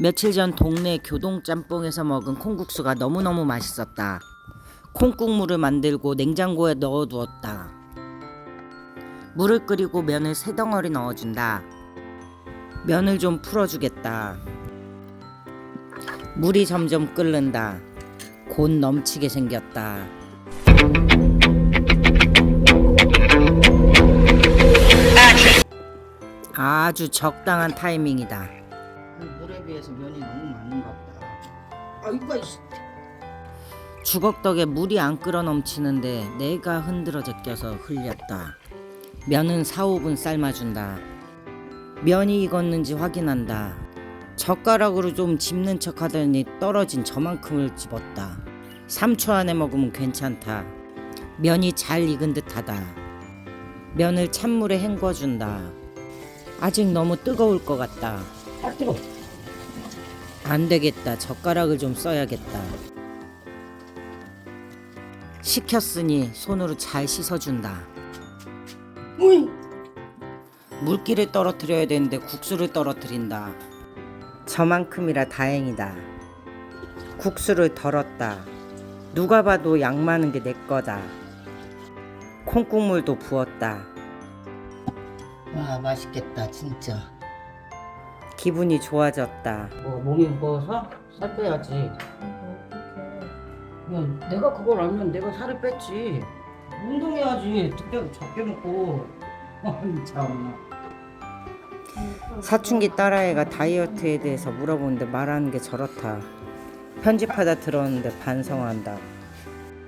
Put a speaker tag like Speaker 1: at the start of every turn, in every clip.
Speaker 1: 며칠 전 동네 교동 짬뽕에서 먹은 콩국수가 너무너무 맛있었다. 콩국물을 만들고 냉장고에 넣어두었다. 물을 끓이고 면을 세 덩어리 넣어준다. 면을 좀 풀어주겠다. 물이 점점 끓는다. 곧 넘치게 생겼다. 아주 적당한 타이밍이다. 비해서 면이 너무 많은가 보다. 아이고 이씨. 주걱덕에 물이 안 끓어 넘치는데 내가 흔들어 제껴서 흘렸다. 면은 4, 5분 삶아준다. 면이 익었는지 확인한다. 젓가락으로 좀 집는 척 하더니 떨어진 저만큼을 집었다. 3초 안에 먹으면 괜찮다. 면이 잘 익은 듯하다. 면을 찬물에 헹궈준다. 아직 너무 뜨거울 것 같다.
Speaker 2: 아 뜨거.
Speaker 1: 안 되겠다. 젓가락을 좀 써야겠다. 식혔으니 손으로 잘 씻어준다. 물기를 떨어뜨려야 되는데 국수를 떨어뜨린다. 저만큼이라 다행이다. 국수를 덜었다. 누가 봐도 양 많은 게 내 거다. 콩국물도 부었다. 와 맛있겠다 진짜. 기분이 좋아졌다.
Speaker 2: 뭐 몸이 무거워서 살 빼야지. 야, 내가 그걸 알면 내가 살을 뺐지. 운동해야지. 그때 적게 먹고. 아이 참나.
Speaker 1: 사춘기 딸아이가 다이어트에 대해서 물어보는데 말하는 게 저렇다. 편집하다 들었는데 반성한다.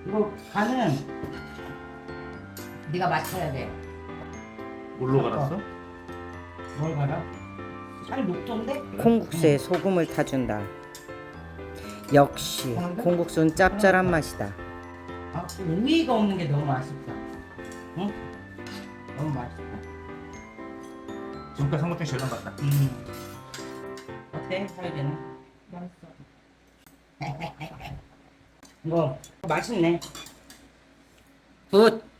Speaker 2: 이거 간은 네가 맞춰야 돼.
Speaker 3: 뭘로 갈았어?
Speaker 2: 뭘갈 아? 살 녹던데?
Speaker 1: 콩국수에 소금을 타준다. 역시 콩국수는 짭짤한 맛이다.
Speaker 2: 아, 그 우위가 없는 게 너무 맛있다. 응? 너무 맛있다.
Speaker 3: 지금까지 한것 중에 제일 맛있다.
Speaker 2: 음. 어때? 사유리는? 맛있어. 이거 맛있네. 굿.